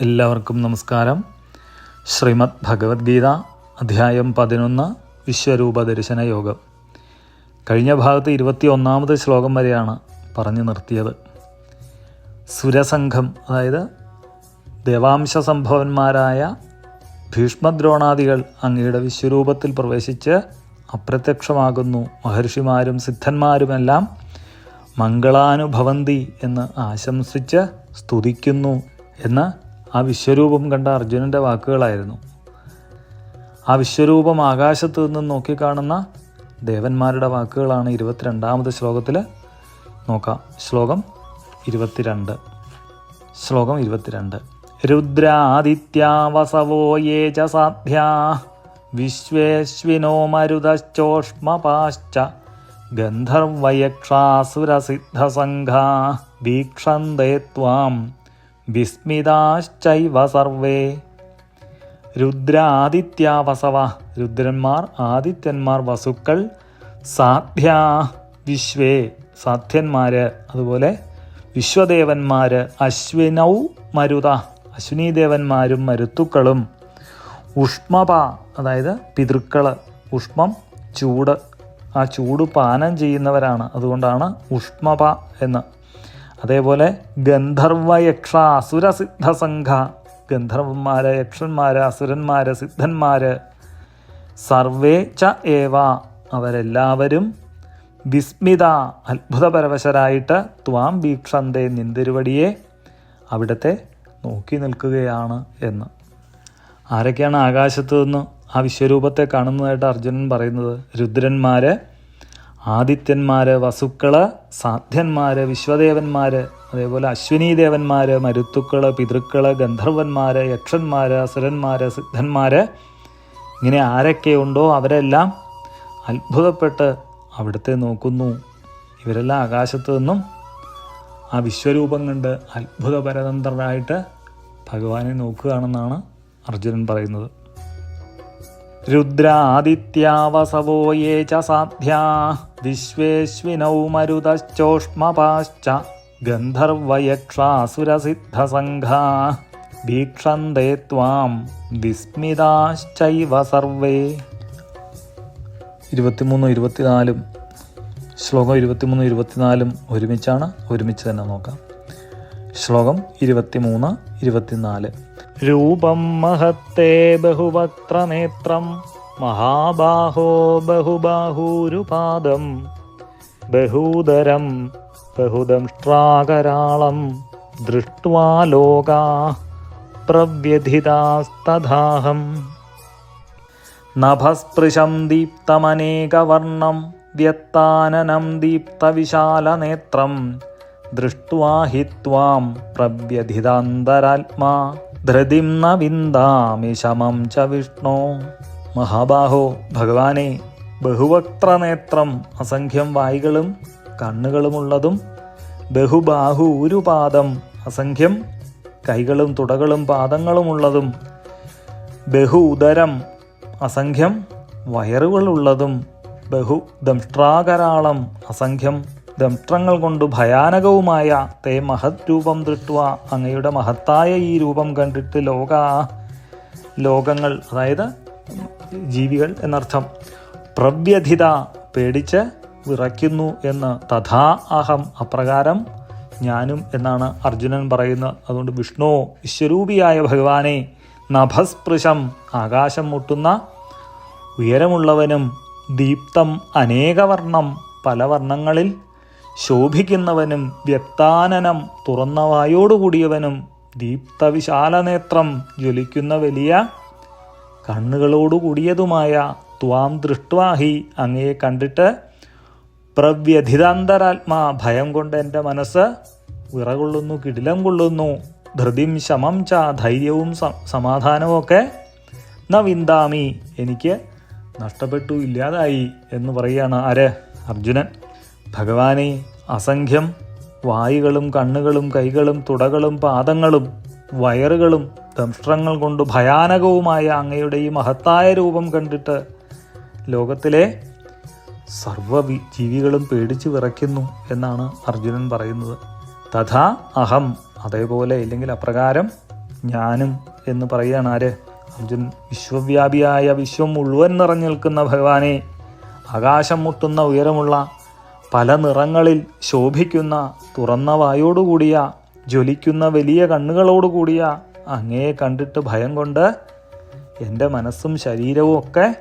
എല്ലാവർക്കും നമസ്കാരം. ശ്രീമദ് ഭഗവത്ഗീത അധ്യായം പതിനൊന്ന് വിശ്വരൂപ ദർശന യോഗം. കഴിഞ്ഞ ഭാഗത്ത് ഇരുപത്തി ഒന്നാമത് ശ്ലോകം വരെയാണ് പറഞ്ഞു നിർത്തിയത്. സുരസംഘം അതായത് ദേവാംശ സംഭവന്മാരായ ഭീഷ്മദ്രോണാദികൾ അങ്ങയുടെ വിശ്വരൂപത്തിൽ പ്രവേശിച്ച് അപ്രത്യക്ഷമാകുന്നു. മഹർഷിമാരും സിദ്ധന്മാരുമെല്ലാം മംഗളാനുഭവന്തി എന്ന് ആശംസിച്ച് സ്തുതിക്കുന്നു എന്ന് ആ വിശ്വരൂപം കണ്ട അർജുനന്റെ വാക്കുകളായിരുന്നു. ആ വിശ്വരൂപം ആകാശത്ത് നിന്ന് നോക്കിക്കാണുന്ന ദേവന്മാരുടെ വാക്കുകളാണ് ഇരുപത്തിരണ്ടാമത് ശ്ലോകത്തിൽ നോക്കാം. ശ്ലോകം ഇരുപത്തിരണ്ട്. ശ്ലോകം ഇരുപത്തിരണ്ട്. രുദ്രാദിത്യാവസവോ യേ ച സാധ്യാ വിശ്വേശ്വിനോ മരുതശ്ചോഷ്മപാശ്ച ഗന്ധർവയക്ഷാസുരസിദ്ധസംഘാ വീക്ഷന്തേ ത്വാം വിസ്മിതാശ്ചൈവ സർവേ. രുദ്രാദിത്യാവസവ രുദ്രന്മാർ ആദിത്യന്മാർ വസുക്കൾ സാധ്യാ വിശ്വേ. സാധ്യന്മാർ അതുപോലെ വിശ്വദേവന്മാർ അശ്വിനൗ മരുത. അശ്വിനി ദേവന്മാരും മരുത്തുക്കളും. ഉഷ്മപ അതായത് പിതൃക്കൾ ഉഷ്മം ചൂട്. ആ ചൂട് പാനം ചെയ്യുന്നവരാണ്. അതുകൊണ്ടാണ് ഉഷ്മപ എന്ന്. അതേപോലെ ഗന്ധർവ യക്ഷ അസുരസിദ്ധ സംഘ ഗന്ധർവന്മാര് യക്ഷന്മാര് അസുരന്മാര് സിദ്ധന്മാര് സർവേ ച ഏവ അവരെല്ലാവരും വിസ്മിത അത്ഭുതപരവശരായിട്ട് ത്വാം വീക്ഷന്തേ നിന്തിരുവടിയെ അവിടത്തെ നോക്കി നിൽക്കുകയാണ് എന്ന്. ആരൊക്കെയാണ് ആകാശത്തു നിന്ന് ആ വിശ്വരൂപത്തെ കാണുന്നതായിട്ട് അർജുനൻ പറയുന്നത്? രുദ്രന്മാര് ആദിത്യന്മാര് വസുക്കൾ സാധ്യന്മാര് വിശ്വദേവന്മാര് അതേപോലെ അശ്വിനി ദേവന്മാര് മരുത്തുക്കൾ പിതൃക്കൾ ഗന്ധർവന്മാര് യക്ഷന്മാര് അസുരന്മാര് സിദ്ധന്മാര് ഇങ്ങനെ ആരൊക്കെയുണ്ടോ അവരെല്ലാം അത്ഭുതപ്പെട്ട് അവിടുത്തെ നോക്കുന്നു. ഇവരെല്ലാം ആകാശത്തു നിന്നും ആ വിശ്വരൂപം കണ്ട് അത്ഭുതപരതന്ത്രരായിട്ട് ഭഗവാനെ നോക്കുകയാണെന്നാണ് അർജുനൻ പറയുന്നത്. രുദ്രാദിത്യാവസവോ യേ ച സാധ്യാ വിശ്വേശ്വിനൗ മരുതശ്ചോഷ്മപാശ്ച ഗന്ധർവയക്ഷാസുരസിദ്ധസംഘാ വീക്ഷന്തേ ത്വാം വിസ്മിതാശ്ചൈവ സർവേ. ഇരുപത്തിമൂന്നും ഇരുപത്തിനാലും ശ്ലോകം ഇരുപത്തിമൂന്നും ഇരുപത്തിനാലും ഒരുമിച്ചാണ് ഒരുമിച്ച് തന്നെ നോക്കാം. ശ്ലോകം ഇരുപത്തിമൂന്ന് ഇരുപത്തിനാല്. രൂപം മഹത്തെ ബഹുവക്ത്രനേത്രം മഹാബാഹോ ബഹുബാഹൂരുപാദം ബഹൂദരം ബഹുദംഷ്ട്രാകരാളം ദൃഷ്ട്വാ ലോകാ പ്രവ്യഥിതാസ്തഥാഹം നഭസ്പൃശം ദീപ്തമനേകവർണം വ്യത്താനനം ദീപ്തവിശാലനേത്രം ദൃഷ്ട്വാ ഹി ത്വാം പ്രവ്യഥിതാന്തരാത്മാ ധൃതിം ന വിന്ദാമി ശമം ച വിഷ്ണു. മഹാബാഹോ ഭഗവാനെ ബഹുവക്ത്രനേത്രം അസംഖ്യം വായികളും കണ്ണുകളുമുള്ളതും ബഹുബാഹു ഒരു പാദം അസംഖ്യം കൈകളും തുടകളും പാദങ്ങളുമുള്ളതും ബഹു ഉദരം അസംഖ്യം വയറുകളുള്ളതും ബഹു ദംഷ്ട്രാകരാളം അസംഖ്യം ദംഷ്ട്രങ്ങൾ കൊണ്ട് ഭയാനകവുമായ തേ മഹത് രൂപം ദൃഷ്ടുവ അങ്ങയുടെ മഹത്തായ ഈ രൂപം കണ്ടിട്ട് ലോക ലോകങ്ങൾ അതായത് ജീവികൾ എന്നർത്ഥം. പ്രവ്യഥിത പേടിച്ച് വിറയ്ക്കുന്നു എന്ന് തഥാ അഹം അപ്രകാരം ഞാനും എന്നാണ് അർജുനൻ പറയുന്നത്. അതുകൊണ്ട് വിഷ്ണു വിശ്വരൂപിയായ ഭഗവാനെ നഭസ്പൃശം ആകാശം മുട്ടുന്ന ഉയരമുള്ളവനും ദീപ്തം അനേകവർണം പല വർണങ്ങളിൽ ശോഭിക്കുന്നവനും വ്യക്താനനം തുറന്ന വായോടുകൂടിയവനും ദീപ്തവിശാലനേത്രം ജ്വലിക്കുന്ന വലിയ കണ്ണുകളോടുകൂടിയതുമായ ത്വാം ദൃഷ്ട്വാഹി അങ്ങയെ കണ്ടിട്ട് പ്രവ്യഥിതാന്തരാത്മാ ഭയം കൊണ്ട് എന്റെ മനസ്സ് വിറകൊള്ളുന്നു കിടിലം കൊള്ളുന്നു. ധൃതിം ശമം ച ധൈര്യവും സമാധാനവും ഒക്കെ ന വിന്ദാമി എനിക്ക് നഷ്ടപ്പെട്ടു ഇല്ലാതായി എന്ന് പറയുകയാണ് ആര്? അർജുനൻ. ഭഗവാനെ അസംഖ്യം വായുകളും കണ്ണുകളും കൈകളും തുടകളും പാദങ്ങളും വയറുകളും ദംഷ്ട്രങ്ങൾ കൊണ്ട് ഭയാനകവുമായ അങ്ങയുടെ ഈ മഹത്തായ രൂപം കണ്ടിട്ട് ലോകത്തിലെ സർവ ജീവികളും പേടിച്ചു വിറയ്ക്കുന്നു എന്നാണ് അർജുനൻ പറയുന്നത്. തഥാ അഹം അതേപോലെ ഇല്ലെങ്കിൽ അപ്രകാരം ഞാനും എന്ന് പറയുകയാണ് ആര്? അർജുൻ വിശ്വവ്യാപിയായ വിശ്വം മുഴുവൻ നിറഞ്ഞു നിൽക്കുന്ന ഭഗവാനെ ആകാശം മുട്ടുന്ന ഉയരമുള്ള പല നിറങ്ങളിൽ ശോഭിക്കുന്ന തുറന്ന വായോടുകൂടിയ ജ്വലിക്കുന്ന വലിയ കണ്ണുകളോടുകൂടിയ അങ്ങയെ കണ്ടിട്ട് ഭയം കൊണ്ട് എന്റെ മനസ്സും ശരീരവും ഒക്കെ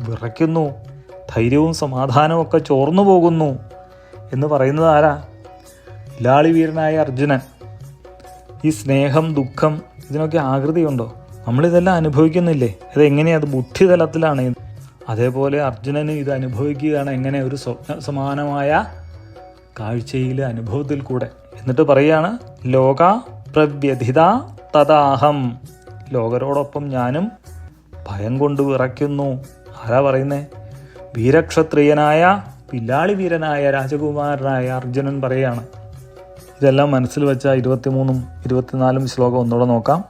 വിറയ്ക്കുന്നു. ധൈര്യവും സമാധാനവും ഒക്കെ ചോർന്നു പോകുന്നു. എന്ന് പറയുന്നത് ആരാ? ലാളി വീരനായ അർജുനൻ. ഈ സ്നേഹം ദുഃഖം ഇതിനൊക്കെ ആകൃതിയുണ്ടോ? നമ്മളിതെല്ലാം അനുഭവിക്കുന്നില്ലേ? ഇത് അത് ബുദ്ധി തലത്തിലാണ് അതേപോലെ അർജുനന് ഇത് അനുഭവിക്കുകയാണ് എങ്ങനെ? ഒരു സ്വപ്ന സമാനമായ കാഴ്ചയിൽ അനുഭവത്തിൽ കൂടെ. എന്നിട്ട് പറയാണ് ലോക പ്രവ്യഥിത തഥാഹം ലോകരോടൊപ്പം ഞാനും ഭയം കൊണ്ട് വിറയ്ക്കുന്നു. ആരാ പറയുന്നേ? വീരക്ഷത്രിയനായ പില്ലാളി വീരനായ രാജകുമാരനായ അർജുനൻ പറയാണ്. ഇതെല്ലാം മനസ്സിൽ വെച്ച ഇരുപത്തിമൂന്നും ഇരുപത്തിനാലും ശ്ലോകം ഒന്നുകൂടെ നോക്കാം.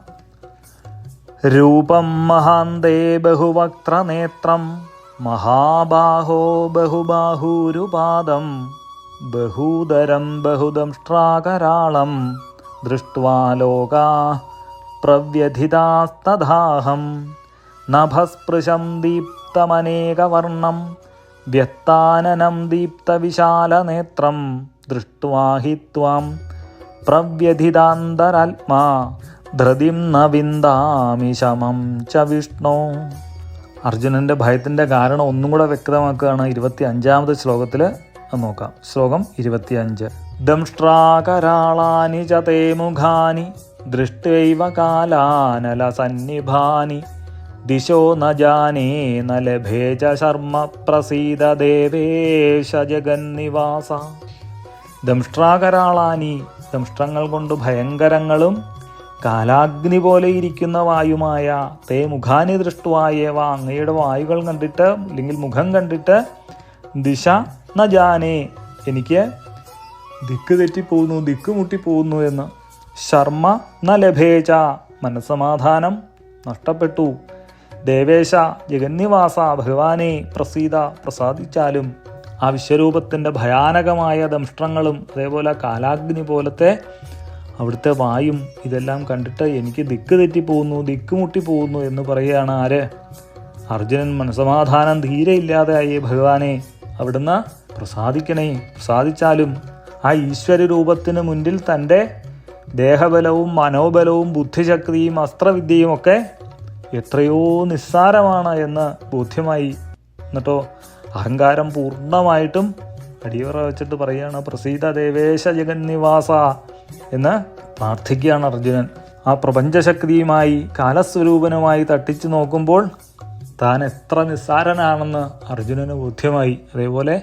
രൂപം മഹാന്തേ ബഹുവക്ത്ര നേത്രം മഹാബാഹോ ബഹുബാഹൂരുപാദം. ബഹൂദരം ബഹുദംഷ്ട്രാകരാളം ദൃഷ്ട്വാ ലോകാ പ്രവ്യഥിതാസ്തദാഹം നഭസ്പൃശം ദീപ്തമനേകവർണം വ്യക്താനനം ദീപ്തവിശാലനേത്രം ദൃഷ്ട്വാ ഹി ത്വാം പ്രവ്യഥിതാന്തരാത്മാ ധൃതിം ന വിന്ദാമി ശമം ച വിഷ്ണു. അർജുനന്റെ ഭയത്തിന്റെ കാരണം ഒന്നും കൂടെ വ്യക്തമാക്കുകയാണ് ഇരുപത്തി അഞ്ചാമത്തെ ശ്ലോകത്തിൽ നോക്കാം. ശ്ലോകം ഇരുപത്തിയഞ്ച്. ദംഷ്ട്രാകരാളാനി ചതേ മുഖാനി ദൃഷ്ടൈവ കാലാനല സന്നിഭാനി. ദിശോ ന ജാനേ ന ലഭേ ച ശർമ്മ പ്രസീത ദേവേശ ജഗന്നിവാസ. ദംഷ്ട്രാകരാളാനി ദംഷ്ട്രങ്ങൾ കൊണ്ട് ഭയങ്കരങ്ങളും കാലാഗ്നി പോലെ ഇരിക്കുന്ന വായുമായ തേ മുഖാനി ദൃഷ്ടുവായേവ അങ്ങയുടെ വായുകൾ കണ്ടിട്ട് അല്ലെങ്കിൽ മുഖം കണ്ടിട്ട് ദിശ ന ജാനേ എനിക്ക് ദിക്ക് തെറ്റിപ്പോകുന്നു ദിക്ക് മുട്ടിപ്പോകുന്നു എന്ന് ശർമ്മ ന ലഭേച മനസ്സമാധാനം നഷ്ടപ്പെട്ടു. ദേവേശ ജഗന്നിവാസ ഭഗവാനെ പ്രസീത പ്രസാദിച്ചാലും ആ വിശ്വരൂപത്തിന്റെ ഭയാനകമായ ദംഷ്ട്രങ്ങളും അതേപോലെ കാലാഗ്നി പോലത്തെ അവിടുത്തെ വായും ഇതെല്ലാം കണ്ടിട്ട് എനിക്ക് ദിക്ക് തെറ്റിപ്പോകുന്നു ദിക്ക് മുട്ടിപ്പോകുന്നു എന്ന് പറയുകയാണ് ആര്? അർജുനൻ മനസമാധാനം തീരെ ഇല്ലാതെയായി ഭഗവാനെ. അവിടുന്ന് പ്രസാദിക്കണേ പ്രസാദിച്ചാലും ആ ഈശ്വര രൂപത്തിന് മുൻപിൽ തന്റെ ദേഹബലവും മനോബലവും ബുദ്ധിശക്തിയും അസ്ത്രവിദ്യയും ഒക്കെ എത്രയോ നിസ്സാരമാണ് എന്ന് ബോധ്യമായി. എന്നിട്ടോ അഹങ്കാരം പൂർണമായിട്ടും അടിയറ വെച്ചിട്ട് പറയുകയാണ് പ്രസീത ദേവേശ ജഗന്നിവാസ എന്ന് പ്രാർത്ഥിക്കുകയാണ് അർജുനൻ. ആ പ്രപഞ്ചശക്തിയുമായി കാലസ്വരൂപനുമായി തട്ടിച്ചു നോക്കുമ്പോൾ താൻ എത്ര നിസ്സാരനാണെന്ന് അർജുനന് ബോധ്യമായി. അതേപോലെ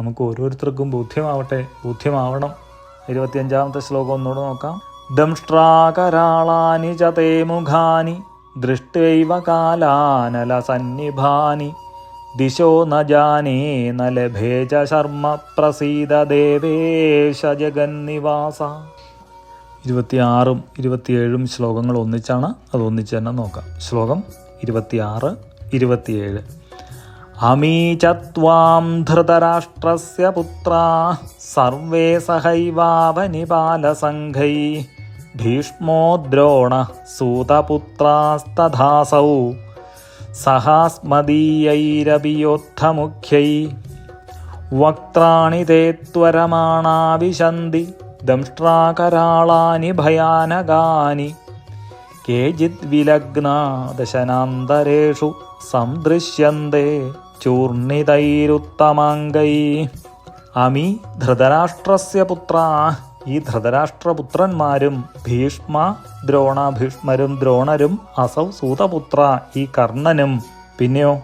നമുക്ക് ഓരോരുത്തർക്കും ബോധ്യമാവട്ടെ ബോധ്യമാവണം. ഇരുപത്തിയഞ്ചാമത്തെ ശ്ലോകം ഒന്നുകൂടെ നോക്കാം. ദംഷ്ട്രാകരാളാനി ചതേ മുഖാനി ദൃഷ്ടൈവ കാലാനല സന്നിഭാനി. ദിശോ ന ജാനേ ന ലഭേ ച ശർമ്മ പ്രസീത ദേവേശ ജഗന്നിവാസ. ഇരുപത്തിയാറും ഇരുപത്തിയേഴും ശ്ലോകങ്ങൾ ഒന്നിച്ചാണ് അത് ഒന്നിച്ച് തന്നെ നോക്കാം. ശ്ലോകം ഇരുപത്തിയാറ് ഇരുപത്തിയേഴ്. അമീചത്വാം ധൃതരാഷ്ട്രസ്യ പുത്രാ സർവേ സഹൈവാവനിപാലസംഘൈ. ഭീഷ്മോ ദ്രോണ സൂതപുത്രാസ്തഥാസൗ. സഹാസ്മദീയൈരപിയോത്ഥമുഖ്യൈ വക്ത്രാണി തേ ത്വരമാണാവിശന്തി ദംഷ്ട്രാകരാളാനി ഭയാനകാനി. കേചിത് വിലഗ്നാ ദശനാന്തരേഷു സംദൃശ്യന്തെ. ചൂർണിതൈരുത്തമാംഗൈ അമി ധൃതരാഷ്ട്രസ്യ പുത്ര ഈ ധൃതരാഷ്ട്രപുത്രന്മാരും ഭീഷ്മ ദ്രോണ ഭീഷ്മരും ദ്രോണരും അസൗ സൂതപുത്ര ഈ കർണനും. പിന്നെയോ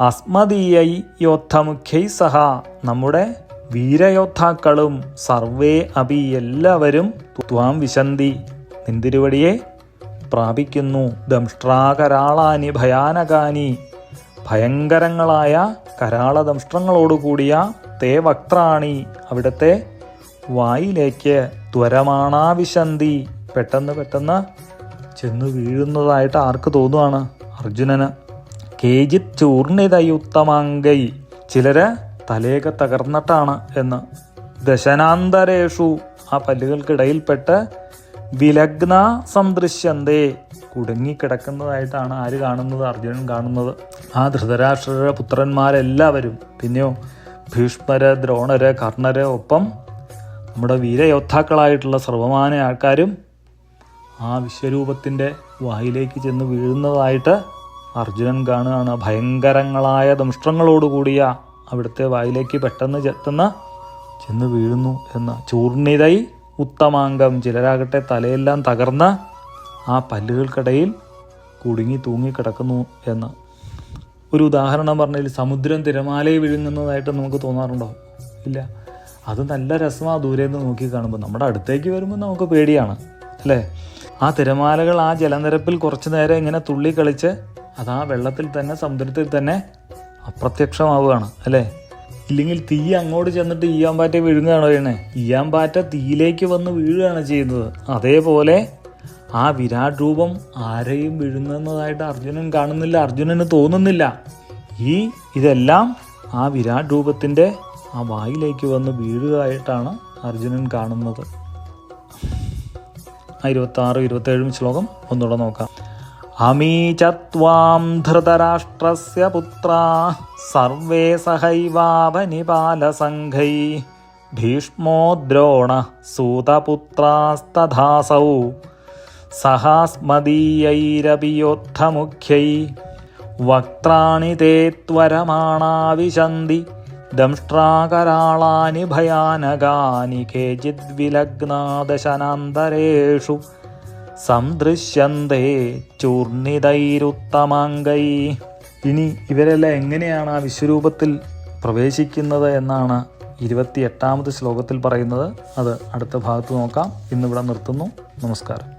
അസ്മദീയൈ യോദ്ധമുഖ്യൈ സഹ നമ്മുടെ വീരയോദ്ധാക്കളും സർവേ അപി എല്ലാവരും ത്വാം വിശന്തി. നിന്തിരുവടിയെ പ്രാപിക്കുന്നു ദംഷ്ട്രാകരാളാനി ഭയാനകാനി. ഭയങ്കരങ്ങളായ കരാളദംഷ്ട്രങ്ങളോടുകൂടിയ തേ വക്ത്രാണി അവിടുത്തെ വായിലേക്ക് ത്വരമാണാവിശന്തി പെട്ടെന്ന് പെട്ടെന്ന് ചെന്ന് വീഴുന്നതായിട്ട് ആർക്ക് തോന്നുവാണ്? അർജുനന്. കേജിത് ചൂർണിതയുത്തമാങ്കൈ ചിലര് തലയൊക്കെ തകർന്നിട്ടാണ് എന്ന്. ദശനാന്തരേഷു ആ പല്ലുകൾക്കിടയിൽപ്പെട്ട് വിലഗ്ന സന്ദൃശ്യന്തേ കുടുങ്ങിക്കിടക്കുന്നതായിട്ടാണ് ആര് കാണുന്നത്? അർജുനൻ കാണുന്നത്. ആ ധൃതരാഷ്ട്രരുടെ പുത്രന്മാരെല്ലാവരും പിന്നെയോ ഭീഷ്മര് ദ്രോണര് കർണര് ഒപ്പം നമ്മുടെ വീരയോദ്ധാക്കളായിട്ടുള്ള സർവമാന ആൾക്കാരും ആ വിശ്വരൂപത്തിന്റെ വായിലേക്ക് ചെന്ന് വീഴുന്നതായിട്ട് അർജുനൻ കാണുകയാണ്. ഭയങ്കരങ്ങളായ ദംഷ്ട്രങ്ങളോടുകൂടിയ അവിടുത്തെ വായിലേക്ക് പെട്ടെന്ന് ചെത്തുന്ന ചെന്ന് വീഴുന്നു എന്ന. ചൂർണിതൈ ഉത്തമാംഗം ചിലരാകട്ടെ തലയെല്ലാം തകർന്ന ആ പല്ലുകൾക്കിടയിൽ കുടുങ്ങി തൂങ്ങിക്കിടക്കുന്നു എന്ന്. ഒരു ഉദാഹരണം പറഞ്ഞാൽ സമുദ്രം തിരമാലയെ വിഴുങ്ങുന്നതായിട്ട് നമുക്ക് തോന്നാറുണ്ടോ? ഇല്ല. അത് നല്ല രസമാണ് ദൂരെ നിന്ന് നോക്കി കാണുമ്പോൾ നമ്മുടെ അടുത്തേക്ക് വരുമ്പോൾ നമുക്ക് പേടിയാണ് അല്ലേ? ആ തിരമാലകൾ ആ ജലനിരപ്പിൽ കുറച്ച് നേരം ഇങ്ങനെ തുള്ളി കളിച്ച് അത് ആ വെള്ളത്തിൽ തന്നെ സമുദ്രത്തിൽ തന്നെ അപ്രത്യക്ഷമാവുകയാണ് അല്ലേ? ഇല്ലെങ്കിൽ തീ അങ്ങോട്ട് ചെന്നിട്ട് ഈയാമ്പാറ്റ വിഴുങ്ങുകയാണോ ചെയ്യണേ ഈയാമ്പാറ്റ തീയിലേക്ക് വന്ന് വീഴുകയാണ് ചെയ്യുന്നത്. അതേപോലെ ആ വിരാട് രൂപം ആരെയും വിഴുങ്ങുന്നതായിട്ട് അർജുനൻ കാണുന്നില്ല അർജുനന് തോന്നുന്നില്ല. ഈ ഇതെല്ലാം ആ വിരാട് രൂപത്തിന്റെ ആ വായിലേക്ക് വന്ന് വീഴുകയായിട്ടാണ് അർജുനൻ കാണുന്നത്. ഇരുപത്താറ് ഇരുപത്തേഴും ശ്ലോകം ഒന്നുകൂടെ നോക്കാം. അമീചത്വാം ധൃതരാഷ്ട്രസ്യ പുത്ര സർവേ സഹൈവാപനിപാലസംഘൈ ഭീഷ്മോ ദ്രോണ സൂതപുത്രാസ്തഥാസൗ സഹാസ്മദീയൈരപിയോദ്ധമുഖ്യൈ വക്ത്രാണി തേ ത്വരമാണാവിശന്തി. ദംഷ്ട്രാകരാളാനി ഭയാനകാനി കേചിത് വിലഗ്നാദശനാന്തരേഷു സംദൃശ്യന്തേ ചൂർണിതൈരുത്തമാങ്കൈ ഇനി ഇവരെല്ലാം എങ്ങനെയാണ് ആ വിശ്വരൂപത്തിൽ പ്രവേശിക്കുന്നത് എന്നാണ് ഇരുപത്തി എട്ടാമത് ശ്ലോകത്തിൽ പറയുന്നത്. അത് അടുത്ത ഭാഗത്ത് നോക്കാം. ഇന്നിവിടെ നിർത്തുന്നു. നമസ്കാരം.